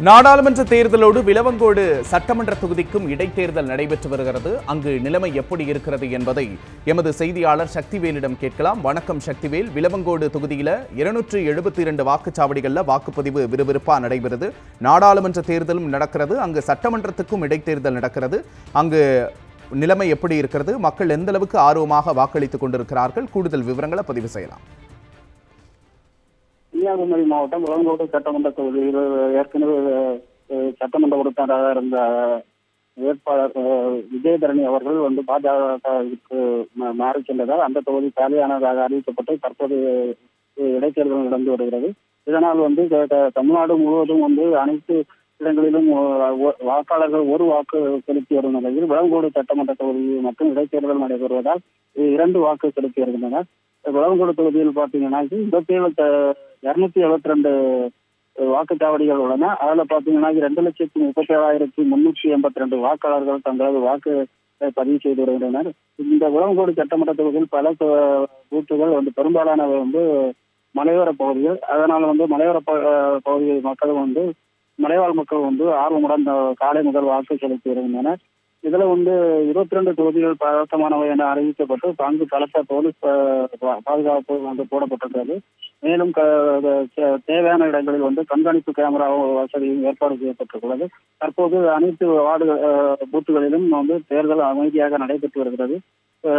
நாடாளுமன்ற தேர்தலோடு விலவங்கோடு சட்டமன்ற தொகுதிக்கும் இடைத்தேர்தல் நடைபெற்று வருகிறது. அங்கு நிலைமை எப்படி இருக்கிறது என்பதை எமது செய்தியாளர் சக்திவேலிடம் கேட்கலாம். வணக்கம் சக்திவேல். விலவங்கோடு தொகுதியில இருநூற்று எழுபத்தி இரண்டு வாக்குச்சாவடிகளில் வாக்குப்பதிவு விறுவிறுப்பாக நடைபெறுது. நாடாளுமன்ற தேர்தலும் நடக்கிறது. அங்கு சட்டமன்றத்துக்கும் இடைத்தேர்தல் நடக்கிறது. அங்கு நிலைமை எப்படி இருக்கிறது? மக்கள் எந்த அளவுக்கு ஆர்வமாக வாக்களித்துக் கொண்டிருக்கிறார்கள்? கூடுதல் விவரங்களை பதிவு செய்யலாம். கன்னியாகுமரி மாவட்டம் விலங்கோடு சட்டமன்ற தொகுதியில் ஏற்கனவே சட்டமன்ற உறுப்பினராக இருந்த வேட்பாளர் விஜயதரணி அவர்கள் வந்து பாஜகவுக்கு மாறி சென்றதால் அந்த தொகுதி காலியானதாக அறிவிக்கப்பட்டு தற்போது இடைத்தேர்தல் நடந்து வருகிறது. இதனால் வந்து தமிழ்நாடு முழுவதும் வந்து அனைத்து இடங்களிலும் வாக்காளர்கள் ஒரு வாக்கு செலுத்தி வரும் நிலையில் விளங்கோடு சட்டமன்ற தொகுதியில் மட்டும் இடைத்தேர்தல் நடைபெறுவதால் இரண்டு வாக்கு செலுத்தி வருகின்றனர். விளங்கோடு தொகுதியில் பார்த்தீங்கன்னா இருபத்தி ஏழு இருநூத்தி எழுபத்தி ரெண்டு வாக்குச்சாவடிகள் உள்ளன. அதுல பாத்தீங்கன்னா ரெண்டு லட்சத்தி முப்பத்தி ஏழாயிரத்தி முன்னூற்றி எண்பத்தி ரெண்டு வாக்காளர்கள் தங்களது வாக்கு பதிவு செய்து வருகின்றனர். இந்த உலகோடு சட்டமன்ற தொகுதியில் பல பூத்துகள் வந்து பெரும்பாலானவை வந்து மலையோர பகுதிகள். அதனால வந்து மலையோர பகுதி மக்கள் வந்து மலைவாழ் மக்கள் வந்து ஆர்வமுடன் காலை முதல் வாக்கு செலுத்தி வருகின்றனர். இதுல வந்து இருபத்தி ரெண்டு தொகுதிகள் பதட்டமானவை என அறிவிக்கப்பட்டு பங்கு பலத்த போலீஸ் பா- பாதுகாப்பு வந்து போடப்பட்டிருக்கிறது. மேலும் க- தேவையான இடங்களில் வந்து கண்காணிப்பு கேமரா வசதியும் ஏற்பாடு செய்யப்பட்டுள்ளது தற்போது அனைத்து வார்டு பூத்துகளிலும் வந்து தேர்தல் அமைதியாக நடைபெற்று வருகிறது.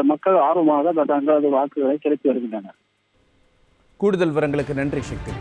மக்கள் ஆர்வமாக தங்களது வாக்குகளை செலுத்தி வருகின்றனர். கூடுதல் விவரங்களுக்கு நன்றி சக்தி